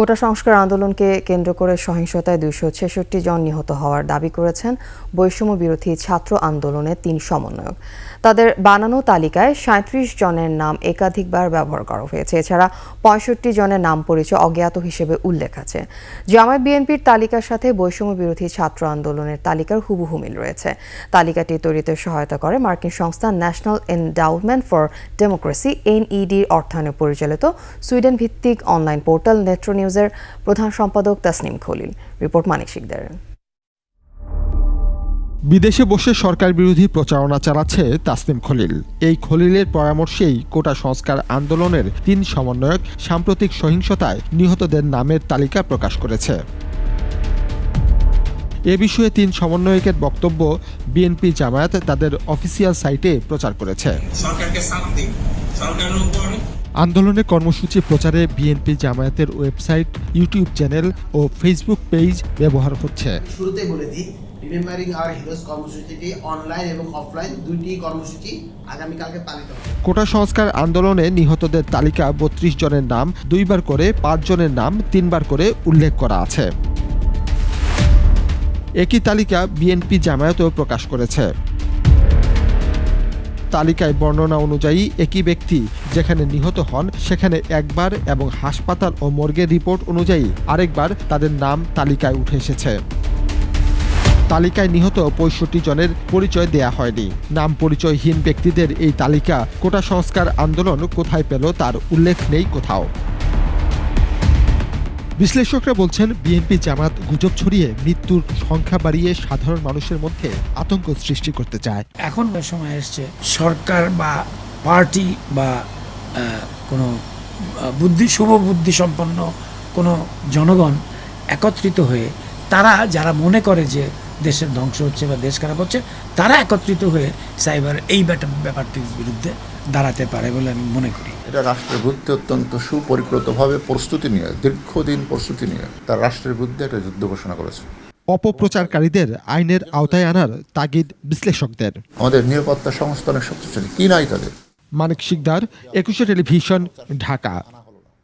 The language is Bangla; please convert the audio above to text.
কোটা সংস্কার আন্দোলনকে কেন্দ্র করে সহিংসতায় দুইশো ছেষট্টি জন নিহত হওয়ার দাবি করেছেন বৈষম্য বিরোধী ছাত্র আন্দোলনের তিন সমন্বয়ক। তাদের বানানো তালিকায় সাঁত্রিশ জনের নাম একাধিকবার ব্যবহার করা হয়েছে। এছাড়া পঁয়ষট্টি জনের নাম পরিচয় অজ্ঞাত হিসেবে উল্লেখ আছে। জামায়াত বিএনপির তালিকার সাথে বৈষম্য বিরোধী ছাত্র আন্দোলনের তালিকার হুবহু মিল রয়েছে। তালিকাটি তৈরিতে সহায়তা করে মার্কিন সংস্থা ন্যাশনাল এন্ডাউমেন্ট ফর ডেমোক্রেসি, এনইডির অর্থায়নে পরিচালিত সুইডেন ভিত্তিক অনলাইন পোর্টাল নেট্রো নিউজের প্রধান সম্পাদক তাসনিম খলিল। রিপোর্ট মানিক শিকদার। বিদেশে বসে সরকার বিরোধী প্রচারণা চালাচ্ছে তাসনিম খলিল। এই খলিলের পরামর্শেই কোটা সংস্কার আন্দোলনের তিন সমন্বয়ক সাম্প্রতিক সহিংসতায় নিহতদের নামের তালিকা প্রকাশ করেছে। এ বিষয়ে তিন সমন্বয়কের বক্তব্য বিএনপি জামায়াত তাদের অফিসিয়াল সাইটে প্রচার করেছে। সরকারকে আন্দোলনের কর্মসূচি প্রচারে বিএনপি জামায়াতের ওয়েবসাইট ইউটিউব চ্যানেল ও ফেসবুক পেজ ব্যবহার হচ্ছে। শুরুতে বলে দিই রিমেম্বারিং আওয়ার হিরোজ কর্মসূচিটি অনলাইন এবং অফলাইন দুইটি কর্মসূচি আগামীকালকে পালিত হবে। কোটা সংস্কার আন্দোলনে নিহতদের তালিকা বত্রিশ জনের নাম দুইবার করে পাঁচ জনের নাম তিনবার করে উল্লেখ করা আছে। একই তালিকা বিএনপি জামায়াতও প্রকাশ করেছে। তালিকায় বর্ণনা অনুযায়ী একই ব্যক্তি যেখানে নিহত হন সেখানে একবার এবং হাসপাতাল ও মর্গের রিপোর্ট অনুযায়ী আরেকবার তাদের নাম তালিকায় উঠে এসেছে। তালিকায় নিহত পঁয়ষট্টি জনের পরিচয় দেয়া হয়নি। নাম পরিচয়হীন ব্যক্তিদের এই তালিকা কোটা সংস্কার আন্দোলন কোথায় পেল তার উল্লেখ নেই কোথাও। বিশ্লেষকরা বলছেন, বিএনপি জামাত গুজব ছড়িয়ে মৃত্যুর সংখ্যা বাড়িয়ে সাধারণ মানুষের মধ্যে আতঙ্ক সৃষ্টি করতে চায়। এখন সময় এসছে, সরকার বা পার্টি বা কোনো বুদ্ধি, শুভ বুদ্ধি সম্পন্ন কোনো জনগণ একত্রিত হয়ে, তারা যারা মনে করে যে দেশের ধ্বংস হচ্ছে বা দেশ খারাপ হচ্ছে, তারা একত্রিত হয়ে সাইবার, এই ব্যাপারটির বিরুদ্ধে দাঁড়াতে পারে বলে আমি মনে করি। এটা রাষ্ট্রের বিরুদ্ধে অত্যন্ত সুপরিকৃতভাবে প্রস্তুতি নিয়ে দীর্ঘদিন প্রস্তুতি নিয়ে তার রাষ্ট্রের বিরুদ্ধে একটা যুদ্ধ ঘোষণা করেছে। অপপ্রচারকারীদের আইনের আওতায় আনার তাগিদ বিশ্লেষকদের। আমাদের নিরাপত্তা সংস্থা অনেক শক্তিশালী কি নাই তাদের? মানিক শিকদার একুশে টেলিভিশন ঢাকা।